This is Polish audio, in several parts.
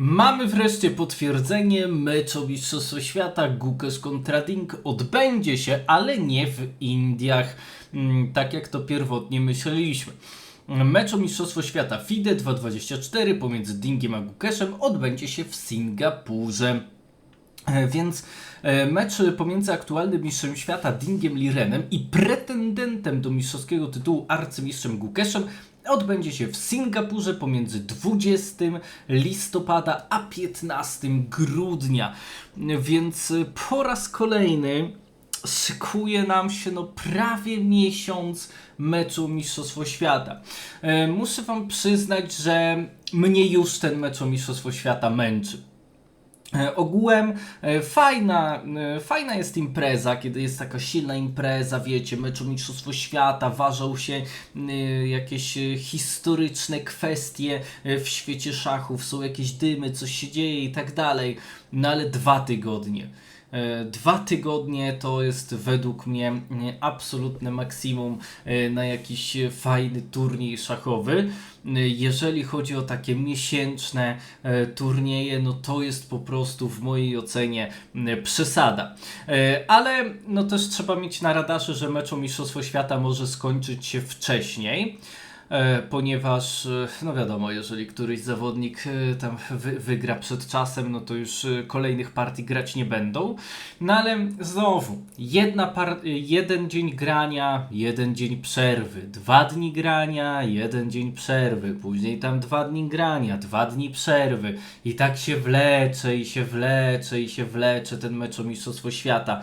Mamy wreszcie potwierdzenie, mecz o Mistrzostwo Świata Gukes kontra Ding odbędzie się, ale nie w Indiach, mm, tak jak to pierwotnie myśleliśmy. Mecz o Mistrzostwo Świata FIDE 224 pomiędzy Dingiem a Gukeszem odbędzie się w Singapurze. E, Więc e, mecz pomiędzy aktualnym mistrzem świata Dingiem Lirenem i pretendentem do mistrzowskiego tytułu arcymistrzem Gukeszem odbędzie się w Singapurze pomiędzy 20 listopada a 15 grudnia. Więc e, po raz kolejny szykuje nam się no prawie miesiąc meczu Mistrzostwo Świata. E, muszę Wam przyznać, że mnie już ten mecz o Mistrzostwo Świata męczy. E, Ogółem e, fajna, e, fajna jest impreza, kiedy jest taka silna impreza, wiecie, mecz o Mistrzostwo Świata, ważą się jakieś historyczne kwestie w świecie szachów, są jakieś dymy, coś się dzieje i tak dalej, no ale dwa tygodnie. E, Dwa tygodnie to jest według mnie absolutne maksimum e, na jakiś fajny turniej szachowy. E, Jeżeli chodzi o takie miesięczne turnieje, no to jest po prostu w mojej ocenie przesada. Ale no też trzeba mieć na radarze, że mecz o Mistrzostwo Świata może skończyć się wcześniej. E, ponieważ, e, no wiadomo, jeżeli któryś zawodnik e, tam wy, wygra przed czasem, no to już kolejnych partii grać nie będą. No ale znowu, jedna par, jeden dzień grania, jeden dzień przerwy, dwa dni grania, jeden dzień przerwy, później tam dwa dni grania, dwa dni przerwy i tak się wlecze i się wlecze i się wlecze ten mecz o Mistrzostwo Świata.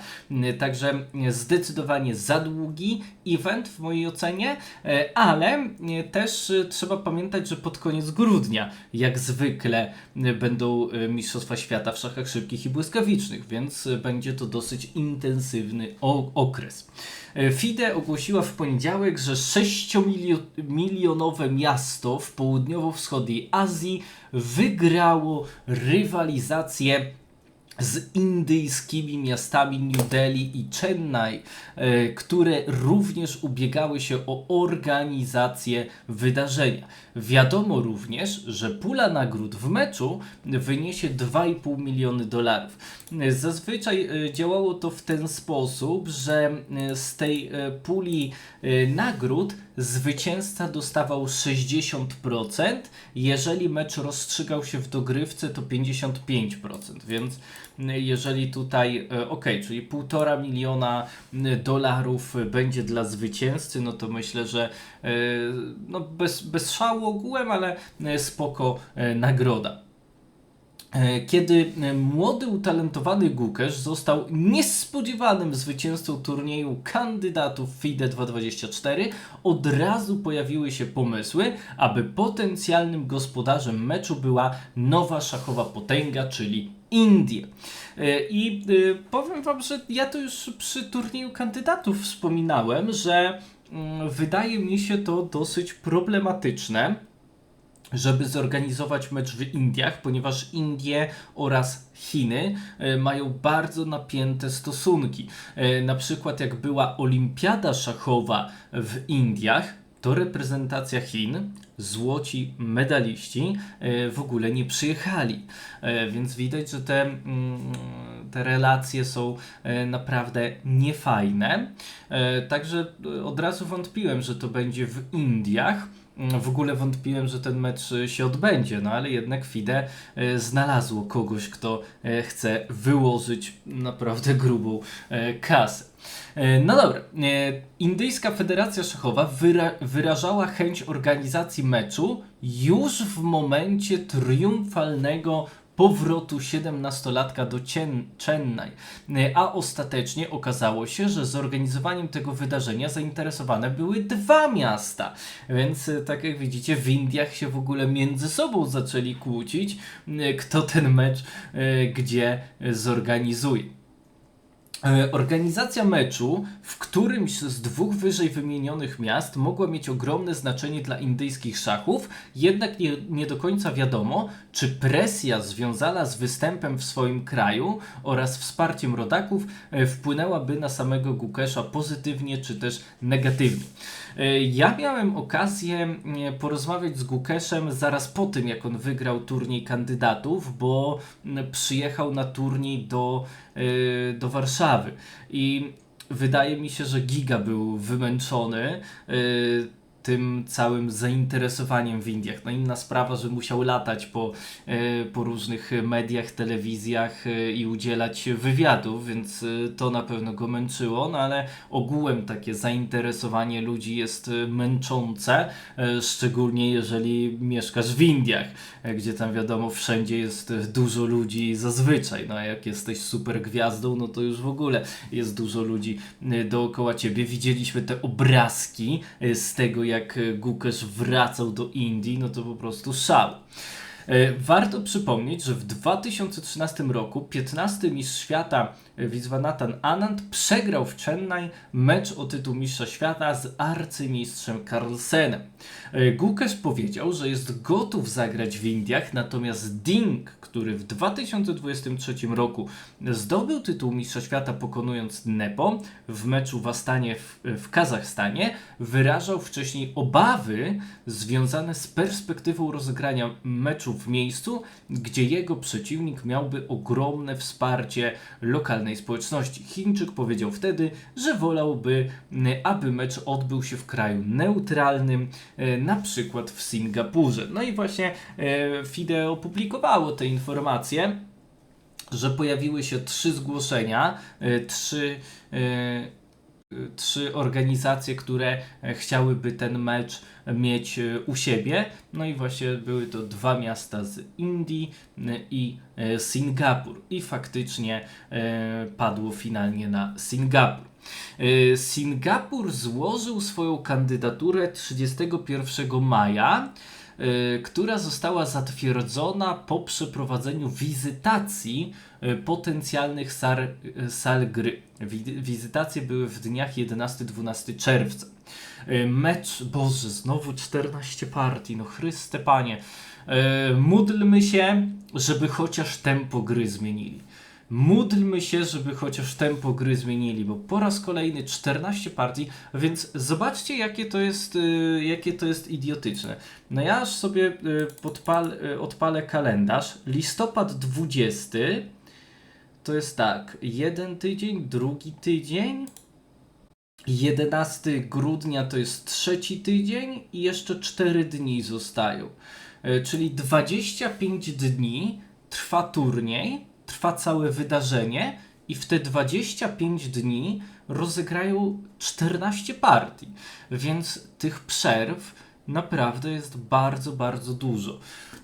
Także zdecydowanie za długi event w mojej ocenie, e, ale e, też e, trzeba pamiętać, że pod koniec grudnia, jak zwykle, będą Mistrzostwa Świata w szachach szybkich i błyskawicznych, więc będzie to dosyć intensywny okres. FIDE ogłosiła w poniedziałek, że 6-milionowe miasto w południowo-wschodniej Azji wygrało rywalizację z indyjskimi miastami New Delhi i Chennai, e, które również ubiegały się o organizację wydarzenia. Wiadomo również, że pula nagród w meczu wyniesie 2,5 miliony dolarów. E, Zazwyczaj e, działało to w ten sposób, że z tej puli nagród zwycięzca dostawał 60%, jeżeli mecz rozstrzygał się w dogrywce to 55%, więc jeżeli tutaj, e, ok, czyli 1,5 miliona m, dolarów e, będzie dla zwycięzcy, no to myślę, że e, no bez, bez szału ogółem, ale e, spoko e, nagroda. E, Kiedy e, młody, utalentowany Gukesz został niespodziewanym zwycięzcą turnieju kandydatów FIDE 224, od razu pojawiły się pomysły, aby potencjalnym gospodarzem meczu była nowa szachowa potęga, czyli Indie. I e, powiem Wam, że ja to już przy turnieju kandydatów wspominałem, że mm, wydaje mi się to dosyć problematyczne żeby zorganizować mecz w Indiach, ponieważ Indie oraz Chiny e, mają bardzo napięte stosunki. E, Na przykład jak była olimpiada szachowa w Indiach, to reprezentacja Chin, złoci medaliści e, w ogóle nie przyjechali. E, Więc widać, że te, mm, te relacje są e, naprawdę niefajne. Także od razu wątpiłem, że to będzie w Indiach. Mm, W ogóle wątpiłem, że ten mecz e, się odbędzie, no ale jednak FIDE e, znalazło kogoś, kto e, chce wyłożyć naprawdę grubą kasę. No dobra, Indyjska Federacja Szachowa wyra wyrażała chęć organizacji meczu już w momencie triumfalnego powrotu 17-latka do Chennai, a ostatecznie okazało się, że zorganizowaniem tego wydarzenia zainteresowane były dwa miasta. Więc e, tak jak widzicie, w Indiach się w ogóle między sobą zaczęli kłócić, e, kto ten mecz e, gdzie zorganizuje. E, Organizacja meczu w którymś z dwóch wyżej wymienionych miast mogła mieć ogromne znaczenie dla indyjskich szachów, jednak nie, nie do końca wiadomo, czy presja związana z występem w swoim kraju oraz wsparciem rodaków e, wpłynęłaby na samego Gukesza pozytywnie czy też negatywnie. E, Ja miałem okazję porozmawiać z Gukeszem zaraz po tym, jak on wygrał turniej kandydatów, bo przyjechał na turniej do, do Warszawy. I wydaje mi się, że Giga był wymęczony e, tym całym zainteresowaniem w Indiach. No inna sprawa, że musiał latać po, e, po różnych mediach, telewizjach e, i udzielać wywiadów, więc e, to na pewno go męczyło, no ale ogółem takie zainteresowanie ludzi jest męczące, szczególnie jeżeli mieszkasz w Indiach, gdzie tam wiadomo wszędzie jest dużo ludzi zazwyczaj, no a jak jesteś super gwiazdą, no to już w ogóle jest dużo ludzi dookoła ciebie. Widzieliśmy te obrazki z tego, jak e, Gukesz wracał do Indii, no to po prostu szał. E, Warto przypomnieć, że w 2013 roku 15 mistrz świata Viswanathan Anand przegrał w Chennai mecz o tytuł mistrza świata z arcymistrzem Carlsenem. E, Gukesz powiedział, że jest gotów zagrać w Indiach, natomiast Ding, który w 2023 roku zdobył tytuł mistrza świata pokonując Nepo w meczu w Astanie w, w Kazachstanie, wyrażał wcześniej obawy związane z perspektywą rozegrania meczu w miejscu, gdzie jego przeciwnik miałby ogromne wsparcie lokalnej społeczności. Chińczyk powiedział wtedy, że wolałby, aby mecz odbył się w kraju neutralnym, e, na przykład w Singapurze. No i właśnie e, FIDE opublikowało te informacje że pojawiły się trzy zgłoszenia, e, trzy, trzy organizacje, które e, chciałyby ten mecz mieć e, u siebie. No i właśnie były to dwa miasta z Indii e, i e, Singapur. I faktycznie padło finalnie na Singapur. Singapur złożył swoją kandydaturę 31 maja y, która została zatwierdzona po przeprowadzeniu wizytacji y, potencjalnych sar, y, sal gry. Wi- wizytacje były w dniach 11-12 czerwca. Y, Mecz, Boże, znowu 14 partii, no Chryste Panie. Y, Módlmy się, żeby chociaż tempo gry zmienili. Módlmy się, żeby chociaż tempo gry zmienili, bo po raz kolejny 14 partii, więc zobaczcie, jakie to jest, y, jakie to jest idiotyczne. No ja aż sobie y, podpal, y, odpalę kalendarz. Listopad 20 to jest tak, jeden tydzień, drugi tydzień. 11 grudnia to jest trzeci tydzień i jeszcze 4 dni zostają. Czyli 25 dni trwa turniej, trwa całe wydarzenie i w te 25 dni rozegrają 14 partii. Więc tych przerw naprawdę jest bardzo, bardzo dużo.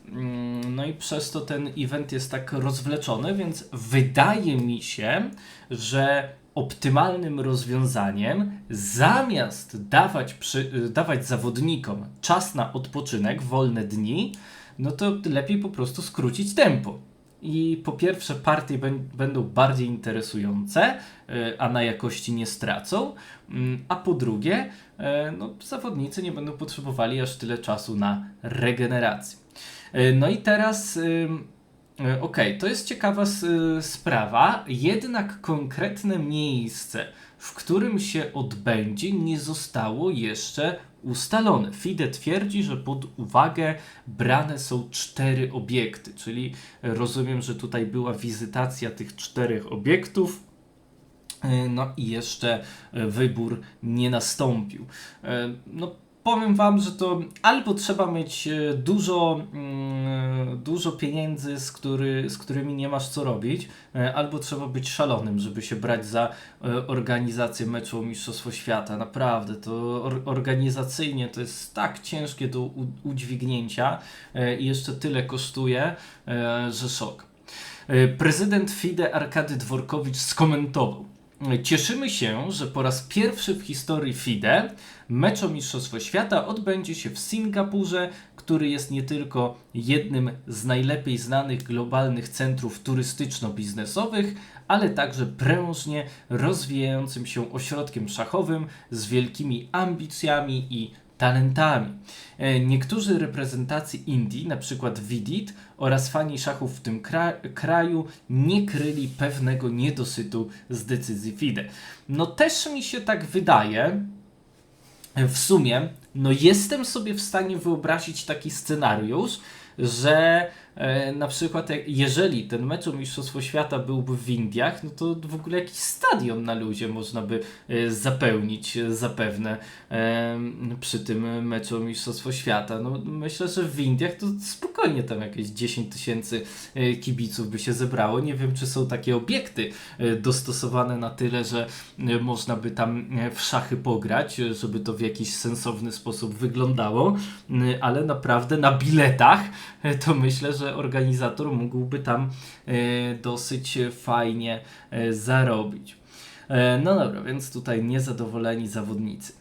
Mm, No i przez to ten event jest tak rozwleczony, więc wydaje mi się, że optymalnym rozwiązaniem zamiast dawać, przy, dawać zawodnikom czas na odpoczynek, wolne dni, no to lepiej po prostu skrócić tempo. I po pierwsze, partie bę- będą bardziej interesujące, y, a na jakości nie stracą. Mm, A po drugie, e, no, zawodnicy nie będą potrzebowali aż tyle czasu na regenerację. E, No i teraz, e, okej, to jest ciekawa sprawa, jednak konkretne miejsce, w którym się odbędzie, nie zostało jeszcze ustalone. FIDE twierdzi, że pod uwagę brane są cztery obiekty, czyli rozumiem, że tutaj była wizytacja tych czterech obiektów. E, No i jeszcze e, wybór nie nastąpił. E, No powiem Wam, że to albo trzeba mieć e, dużo, mm, dużo pieniędzy, z, który, z którymi nie masz co robić, e, albo trzeba być szalonym, żeby się brać za e, organizację meczu o Mistrzostwo Świata. Naprawdę, to or, organizacyjnie to jest tak ciężkie do udźwignięcia e, i jeszcze tyle kosztuje, e, że szok. E, Prezydent FIDE Arkady Dworkowicz skomentował. Cieszymy się, że po raz pierwszy w historii FIDE mecz o Mistrzostwo Świata odbędzie się w Singapurze, który jest nie tylko jednym z najlepiej znanych globalnych centrów turystyczno-biznesowych, ale także prężnie rozwijającym się ośrodkiem szachowym z wielkimi ambicjami i talentami. E, Niektórzy reprezentacji Indii, na przykład Vidit oraz fani szachów w tym kra kraju nie kryli pewnego niedosytu z decyzji FIDE. No też mi się tak wydaje, w sumie, no jestem sobie w stanie wyobrazić taki scenariusz, że na przykład jeżeli ten mecz o Mistrzostwo Świata byłby w Indiach, no to w ogóle jakiś stadion na luzie można by e, zapełnić e, zapewne e, przy tym meczu o Mistrzostwo Świata. No, myślę, że w Indiach to spokojnie tam jakieś 10 tysięcy e, kibiców by się zebrało. Nie wiem, czy są takie obiekty e, dostosowane na tyle, że e, można by tam e, w szachy pograć, e, żeby to w jakiś sensowny sposób wyglądało, ale naprawdę na biletach e, to myślę, że organizator mógłby tam e, dosyć fajnie e, zarobić. E, No dobra, więc tutaj niezadowoleni zawodnicy.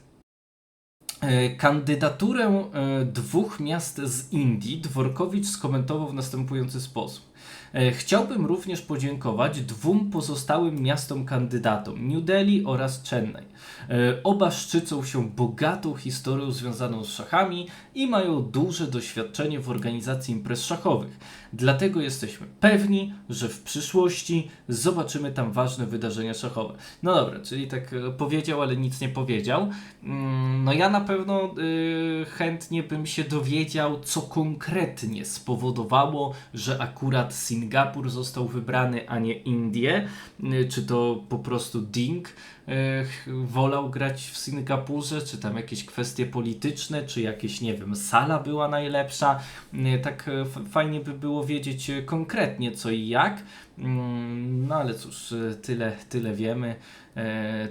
Kandydaturę dwóch miast z Indii Dworkowicz skomentował w następujący sposób. E, Chciałbym również podziękować dwóm pozostałym miastom kandydatom New Delhi oraz Chennai. E, Oba szczycą się bogatą historią związaną z szachami i mają duże doświadczenie w organizacji imprez szachowych. Dlatego jesteśmy pewni, że w przyszłości zobaczymy tam ważne wydarzenia szachowe. No dobra, czyli tak e, powiedział, ale nic nie powiedział. Mm, No ja na pewno chętnie bym się dowiedział, co konkretnie spowodowało, że akurat Singapur został wybrany, a nie Indie. Y, Czy to po prostu Ding y, wolał grać w Singapurze, czy tam jakieś kwestie polityczne, czy jakieś, nie wiem, sala była najlepsza. Y, Tak fajnie by było wiedzieć konkretnie co i jak. Mm, No ale cóż, tyle, tyle wiemy,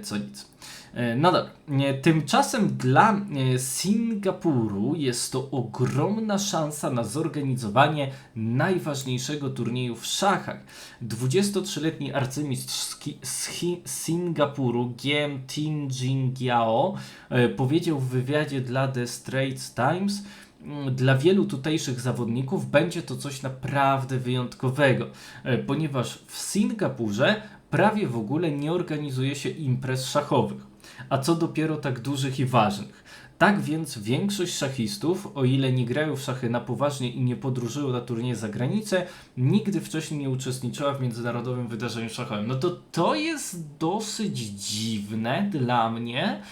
co nic. E, No dobra. Nie, Tymczasem dla e, Singapuru jest to ogromna szansa na zorganizowanie najważniejszego turnieju w szachach. 23-letni arcymistrz z Singapuru, Giem Tin Jingyao, e, powiedział w wywiadzie dla The Straits Times, "Mm, dla wielu tutejszych zawodników będzie to coś naprawdę wyjątkowego, e, ponieważ w Singapurze prawie w ogóle nie organizuje się imprez szachowych, a co dopiero tak dużych i ważnych. Tak więc większość szachistów, o ile nie grają w szachy na poważnie i nie podróżują na turnieje za granicę, nigdy wcześniej nie uczestniczyła w międzynarodowym wydarzeniu szachowym. No to to jest dosyć dziwne dla mnie.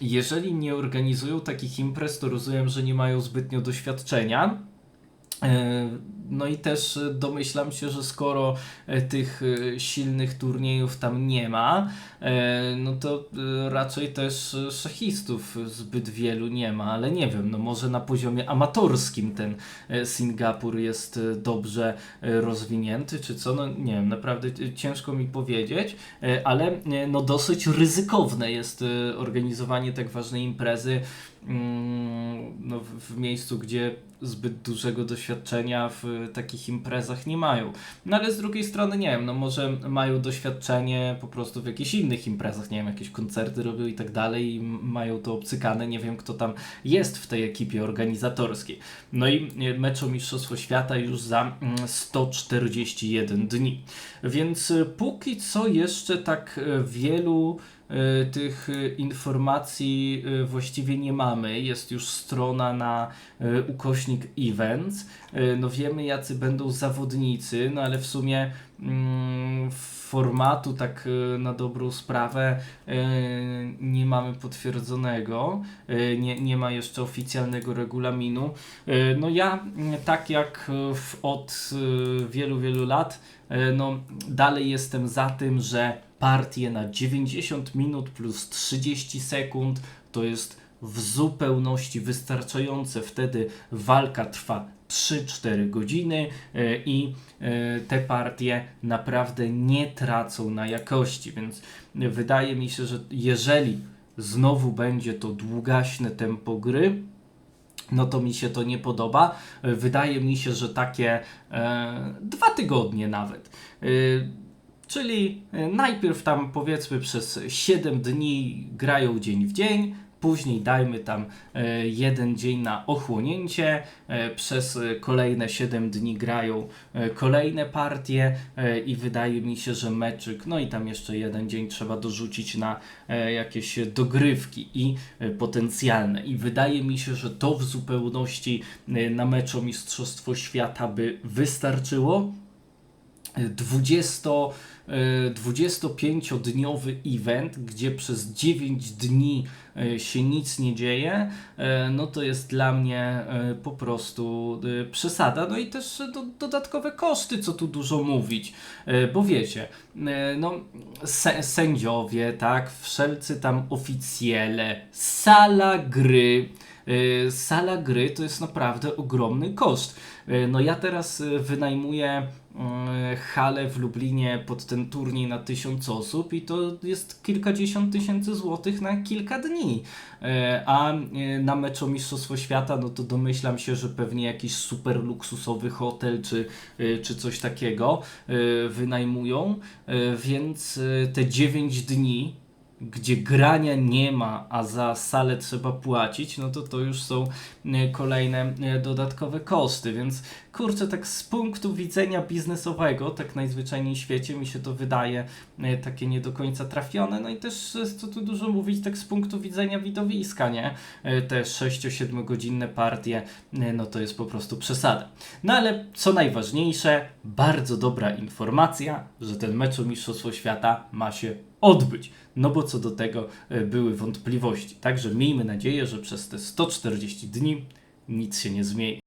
Jeżeli nie organizują takich imprez, to rozumiem, że nie mają zbytnio doświadczenia. E, No i też domyślam się, że skoro e, tych e, silnych turniejów tam nie ma, no to raczej też szachistów zbyt wielu nie ma, ale nie wiem, no może na poziomie amatorskim ten Singapur jest dobrze rozwinięty, czy co, no nie wiem, naprawdę ciężko mi powiedzieć, ale no dosyć ryzykowne jest organizowanie tak ważnej imprezy. Mm, no, w, miejscu, gdzie zbyt dużego doświadczenia w takich imprezach nie mają. No ale z drugiej strony nie wiem, no może mają doświadczenie po prostu w jakichś innych imprezach, nie wiem, jakieś koncerty robią i tak dalej i mają to obcykane, nie wiem kto tam jest w tej ekipie organizatorskiej. No i e, mecz o Mistrzostwo Świata już za mm, 141 dni. Więc e, póki co jeszcze tak e, wielu tych e, informacji e, właściwie nie mamy. Jest już strona na e, ukośnik events. E, No wiemy jacy będą zawodnicy, no ale w sumie mm, formatu tak e, na dobrą sprawę e, nie mamy potwierdzonego. E, Nie, nie ma jeszcze oficjalnego regulaminu. E, No ja mm, tak jak e, od e, wielu, wielu lat e, no dalej jestem za tym, że partie na 90 minut plus 30 sekund to jest w zupełności wystarczające. Wtedy walka trwa 3-4 godziny e, i e, te partie naprawdę nie tracą na jakości, więc wydaje mi się, że jeżeli znowu będzie to długaśne tempo gry, no to mi się to nie podoba. E, Wydaje mi się, że takie e, dwa tygodnie nawet. E, Czyli e, najpierw tam powiedzmy przez 7 dni grają dzień w dzień, później dajmy tam e, jeden dzień na ochłonięcie, e, przez kolejne 7 dni grają kolejne partie i wydaje mi się, że meczyk, no i tam jeszcze jeden dzień trzeba dorzucić na jakieś dogrywki i potencjalne. I wydaje mi się, że to w zupełności na mecz o Mistrzostwo Świata by wystarczyło. 20, e, 25-dniowy event, gdzie przez 9 dni e, się nic nie dzieje, e, no to jest dla mnie e, po prostu e, przesada. No i też e, do, dodatkowe koszty, co tu dużo mówić, E, bo wiecie, e, no sę- sędziowie, tak, wszelcy tam oficjele, sala gry, e, sala gry to jest naprawdę ogromny koszt. E, No ja teraz e, wynajmuję e, halę w Lublinie pod ten turniej na tysiąc osób i to jest kilkadziesiąt tysięcy złotych na kilka dni. E, A e, na mecz o Mistrzostwo Świata, no to domyślam się, że pewnie jakiś super luksusowy hotel czy, e, czy coś takiego e, wynajmują, E, więc e, te 9 dni gdzie grania nie ma, a za salę trzeba płacić, no to to już są e, kolejne e, dodatkowe koszty, więc kurczę, tak z punktu widzenia biznesowego, tak najzwyczajniej w świecie mi się to wydaje e, takie nie do końca trafione, no i też co tu dużo mówić, tak z punktu widzenia widowiska, nie? Te 6-7 godzinne partie, no to jest po prostu przesada. No ale co najważniejsze, bardzo dobra informacja, że ten mecz o Mistrzostwo Świata ma się odbyć. No bo co do tego e, były wątpliwości. Także miejmy nadzieję, że przez te 140 dni nic się nie zmieni.